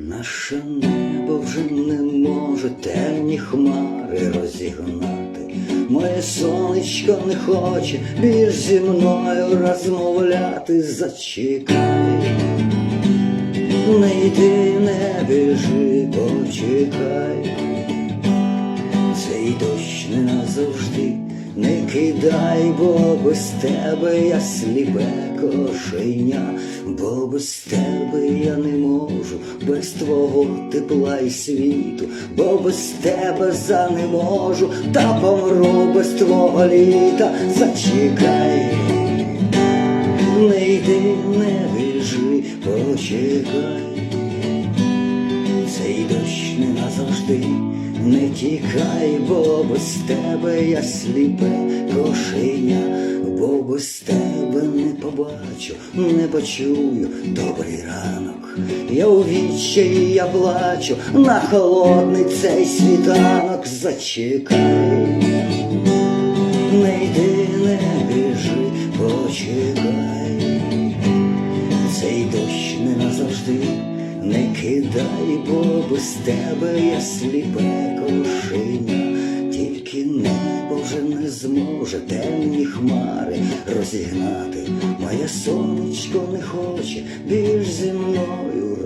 Наше небо вже не може темні хмари розігнати. Моє сонечко не хоче більш зі мною розмовляти. Зачекай, не йди, не біжи, почекай. Цей дощ не назавжди не кидай, бо без тебе я сліпе кошеня, бо без тебе я не можу, без твого тепла і світу, бо без тебе за не можу, та помру без твого літа, зачекай, не йди, не біжи, почекай. Цей дощ тікай, бо без тебе я сліпе кошеня, бо без тебе не побачу, не почую. Добрий ранок. Я у відчаї я плачу на холодний цей світанок, зачекай, не йди, не біжи, почекай. Цей дощ не назавжди, не кидай, бо без тебе я сліпе кошеня, тільки небо вже не зможе темні хмари розігнати. Моє сонечко не хоче більш зі мною.